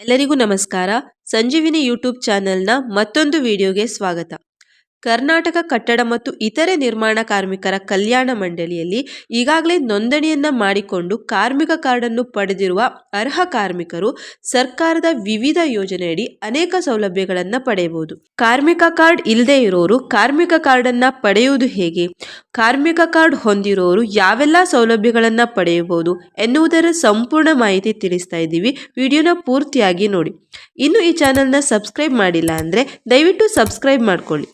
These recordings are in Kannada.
ಎಲ್ಲರಿಗೂ ನಮಸ್ಕಾರ. ಸಂಜೀವಿನಿ ಯೂಟ್ಯೂಬ್ ಚಾನೆಲ್ನ ಮತ್ತೊಂದು ವಿಡಿಯೋಗೆ ಸ್ವಾಗತ. ಕರ್ನಾಟಕ ಕಟ್ಟಡ ಮತ್ತು ಇತರೆ ನಿರ್ಮಾಣ ಕಾರ್ಮಿಕರ ಕಲ್ಯಾಣ ಮಂಡಳಿಯಲ್ಲಿ ಈಗಾಗಲೇ ನೋಂದಣಿಯನ್ನ ಮಾಡಿಕೊಂಡು ಕಾರ್ಮಿಕ ಕಾರ್ಡನ್ನು ಪಡೆದಿರುವ ಅರ್ಹ ಕಾರ್ಮಿಕರು ಸರ್ಕಾರದ ವಿವಿಧ ಯೋಜನೆಯಡಿ ಅನೇಕ ಸೌಲಭ್ಯಗಳನ್ನು ಪಡೆಯಬಹುದು. ಕಾರ್ಮಿಕ ಕಾರ್ಡ್ ಇಲ್ಲದೆ ಇರೋರು ಕಾರ್ಮಿಕ ಕಾರ್ಡನ್ನು ಪಡೆಯುವುದು ಹೇಗೆ? ಕಾರ್ಮಿಕ ಕಾರ್ಡ್ ಹೊಂದಿರೋರು ಯಾವೆಲ್ಲ ಸೌಲಭ್ಯಗಳನ್ನು ಪಡೆಯಬಹುದು ಎನ್ನುವುದರ ಸಂಪೂರ್ಣ ಮಾಹಿತಿ ತಿಳಿಸ್ತಾ ಇದ್ದೀವಿ. ವಿಡಿಯೋನ ಪೂರ್ತಿಯಾಗಿ ನೋಡಿ. ಇನ್ನು ಈ ಚಾನೆಲ್ನ ಸಬ್ಸ್ಕ್ರೈಬ್ ಮಾಡಿಲ್ಲ ಅಂದರೆ ದಯವಿಟ್ಟು ಸಬ್ಸ್ಕ್ರೈಬ್ ಮಾಡ್ಕೊಳ್ಳಿ.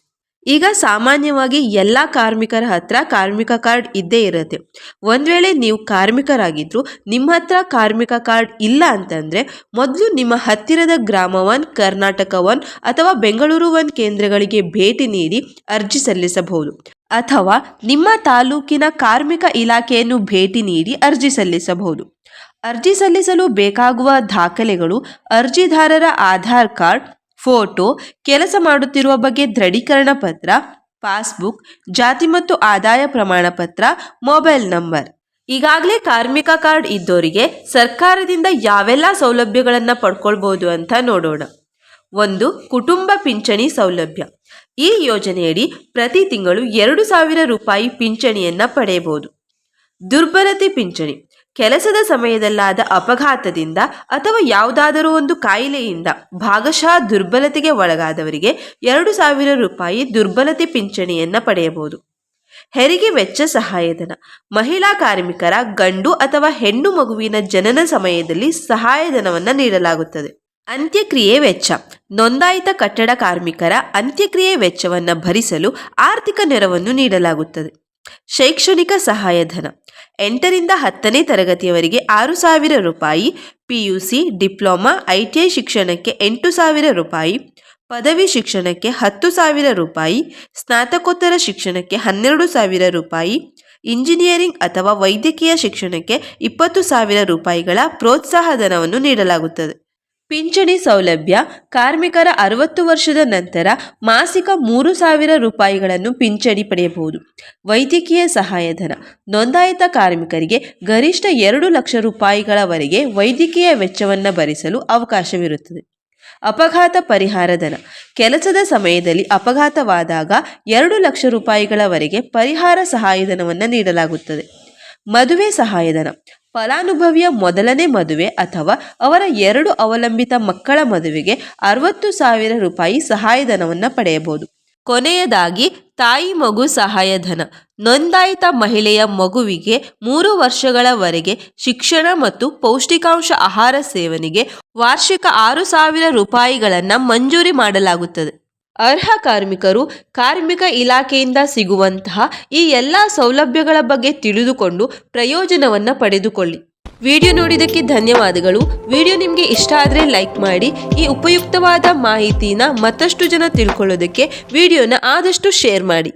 ಈಗ ಸಾಮಾನ್ಯವಾಗಿ ಎಲ್ಲ ಕಾರ್ಮಿಕರ ಹತ್ರ ಕಾರ್ಮಿಕ ಕಾರ್ಡ್ ಇದ್ದೇ ಇರುತ್ತೆ. ಒಂದು ವೇಳೆ ನೀವು ಕಾರ್ಮಿಕರಾಗಿದ್ರು, ನಿಮ್ಮ ಹತ್ರ ಕಾರ್ಮಿಕ ಕಾರ್ಡ್ ಇಲ್ಲ ಅಂತಂದರೆ, ಮೊದಲು ನಿಮ್ಮ ಹತ್ತಿರದ ಗ್ರಾಮ ಒನ್, ಕರ್ನಾಟಕ ಒನ್ ಅಥವಾ ಬೆಂಗಳೂರು ಒನ್ ಕೇಂದ್ರಗಳಿಗೆ ಭೇಟಿ ನೀಡಿ ಅರ್ಜಿ ಸಲ್ಲಿಸಬಹುದು. ಅಥವಾ ನಿಮ್ಮ ತಾಲೂಕಿನ ಕಾರ್ಮಿಕ ಇಲಾಖೆಯನ್ನು ಭೇಟಿ ನೀಡಿ ಅರ್ಜಿ ಸಲ್ಲಿಸಬಹುದು. ಅರ್ಜಿ ಸಲ್ಲಿಸಲು ಬೇಕಾಗುವ ದಾಖಲೆಗಳು, ಅರ್ಜಿದಾರರ ಆಧಾರ್ ಕಾರ್ಡ್ ಫೋಟೋ, ಕೆಲಸ ಮಾಡುತ್ತಿರುವ ಬಗ್ಗೆ ದೃಢೀಕರಣ ಪತ್ರ, ಪಾಸ್ಬುಕ್, ಜಾತಿ ಮತ್ತು ಆದಾಯ ಪ್ರಮಾಣ ಪತ್ರ, ಮೊಬೈಲ್ ನಂಬರ್. ಈಗಾಗಲೇ ಕಾರ್ಮಿಕ ಕಾರ್ಡ್ ಇದ್ದವರಿಗೆ ಸರ್ಕಾರದಿಂದ ಯಾವೆಲ್ಲ ಸೌಲಭ್ಯಗಳನ್ನು ಪಡ್ಕೊಳ್ಬೋದು ಅಂತ ನೋಡೋಣ. ಒಂದು, ಕುಟುಂಬ ಪಿಂಚಣಿ ಸೌಲಭ್ಯ. ಈ ಯೋಜನೆಯಡಿ ಪ್ರತಿ ತಿಂಗಳು ಎರಡು ಸಾವಿರ ರೂಪಾಯಿ ಪಿಂಚಣಿಯನ್ನು ಪಡೆಯಬಹುದು. ದುರ್ಬಲತೆ ಪಿಂಚಣಿ. ಕೆಲಸದ ಸಮಯದಲ್ಲಾದ ಅಪಘಾತದಿಂದ ಅಥವಾ ಯಾವುದಾದರೂ ಒಂದು ಕಾಯಿಲೆಯಿಂದ ಭಾಗಶಃ ದುರ್ಬಲತೆಗೆ ಒಳಗಾದವರಿಗೆ ಎರಡು ಸಾವಿರ ರೂಪಾಯಿ ದುರ್ಬಲತೆ ಪಿಂಚಣಿಯನ್ನು ಪಡೆಯಬಹುದು. ಹೆರಿಗೆ ವೆಚ್ಚ ಸಹಾಯಧನ, ಮಹಿಳಾ ಕಾರ್ಮಿಕರ ಗಂಡು ಅಥವಾ ಹೆಣ್ಣು ಮಗುವಿನ ಜನನ ಸಮಯದಲ್ಲಿ ಸಹಾಯಧನವನ್ನು ನೀಡಲಾಗುತ್ತದೆ. ಅಂತ್ಯಕ್ರಿಯೆ ವೆಚ್ಚ, ನೋಂದಾಯಿತ ಕಟ್ಟಡ ಕಾರ್ಮಿಕರ ಅಂತ್ಯಕ್ರಿಯೆ ವೆಚ್ಚವನ್ನು ಭರಿಸಲು ಆರ್ಥಿಕ ನೆರವನ್ನು ನೀಡಲಾಗುತ್ತದೆ. ಶೈಕ್ಷಣಿಕ ಸಹಾಯಧನ. ಎಂಟರಿಂದ ಹತ್ತನೇ ತರಗತಿಯವರಿಗೆ ಆರು ಸಾವಿರ ರೂಪಾಯಿ P U C diploma, I T I ಶಿಕ್ಷಣಕ್ಕೆ ಎಂಟು ಸಾವಿರ ರೂಪಾಯಿ, ಪದವಿ ಶಿಕ್ಷಣಕ್ಕೆ ಹತ್ತು ಸಾವಿರ ರೂಪಾಯಿ, ಸ್ನಾತಕೋತ್ತರ ಶಿಕ್ಷಣಕ್ಕೆ ಹನ್ನೆರಡು ಸಾವಿರ ರೂಪಾಯಿ, ಇಂಜಿನಿಯರಿಂಗ್ ಅಥವಾ ವೈದ್ಯಕೀಯ ಶಿಕ್ಷಣಕ್ಕೆ ಇಪ್ಪತ್ತು ಸಾವಿರ ರೂಪಾಯಿಗಳ ಪ್ರೋತ್ಸಾಹಧನವನ್ನು ನೀಡಲಾಗುತ್ತದೆ. ಪಿಂಚಣಿ ಸೌಲಭ್ಯ, ಕಾರ್ಮಿಕರ ಅರವತ್ತು ವರ್ಷದ ನಂತರ ಮಾಸಿಕ ಮೂರು ಸಾವಿರ ರೂಪಾಯಿಗಳನ್ನು ಪಿಂಚಣಿ ಪಡೆಯಬಹುದು. ವೈದ್ಯಕೀಯ ಸಹಾಯಧನ, ನೋಂದಾಯಿತ ಕಾರ್ಮಿಕರಿಗೆ ಗರಿಷ್ಠ ಎರಡು ಲಕ್ಷ ರೂಪಾಯಿಗಳವರೆಗೆ ವೈದ್ಯಕೀಯ ವೆಚ್ಚವನ್ನು ಭರಿಸಲು ಅವಕಾಶವಿರುತ್ತದೆ. ಅಪಘಾತ ಪರಿಹಾರ ಧನ, ಕೆಲಸದ ಸಮಯದಲ್ಲಿ ಅಪಘಾತವಾದಾಗ ಎರಡು ಲಕ್ಷ ರೂಪಾಯಿಗಳವರೆಗೆ ಪರಿಹಾರ ಸಹಾಯಧನವನ್ನು ನೀಡಲಾಗುತ್ತದೆ. ಮದುವೆ ಸಹಾಯಧನ ಫಲಾನುಭವಿಯ ಮೊದಲನೇ ಮದುವೆ ಅಥವಾ ಅವರ ಎರಡು ಅವಲಂಬಿತ ಮಕ್ಕಳ ಮದುವೆಗೆ ಅರವತ್ತು ಸಾವಿರ ರೂಪಾಯಿ ಸಹಾಯಧನವನ್ನು ಪಡೆಯಬಹುದು. ಕೊನೆಯದಾಗಿ, ತಾಯಿ ಮಗು ಸಹಾಯಧನ. ನೋಂದಾಯಿತ ಮಹಿಳೆಯ ಮಗುವಿಗೆ ಮೂರು ವರ್ಷಗಳವರೆಗೆ ಶಿಕ್ಷಣ ಮತ್ತು ಪೌಷ್ಟಿಕಾಂಶ ಆಹಾರ ಸೇವನೆಗೆ ವಾರ್ಷಿಕ ಆರು ಸಾವಿರ ರೂಪಾಯಿಗಳನ್ನು ಮಂಜೂರಿ ಮಾಡಲಾಗುತ್ತದೆ. ಅರ್ಹ ಕಾರ್ಮಿಕರು ಕಾರ್ಮಿಕ ಇಲಾಖೆಯಿಂದ ಸಿಗುವಂತಹ ಈ ಎಲ್ಲ ಸೌಲಭ್ಯಗಳ ಬಗ್ಗೆ ತಿಳಿದುಕೊಂಡು ಪ್ರಯೋಜನವನ್ನು ಪಡೆದುಕೊಳ್ಳಿ. ವಿಡಿಯೋ ನೋಡಿದ್ದಕ್ಕೆ ಧನ್ಯವಾದಗಳು. ವಿಡಿಯೋ ನಿಮಗೆ ಇಷ್ಟ ಆದರೆ ಲೈಕ್ ಮಾಡಿ. ಈ ಉಪಯುಕ್ತವಾದ ಮಾಹಿತಿನ ಮತ್ತಷ್ಟು ಜನ ತಿಳ್ಕೊಳ್ಳೋದಕ್ಕೆ ವಿಡಿಯೋನ ಆದಷ್ಟು ಶೇರ್ ಮಾಡಿ.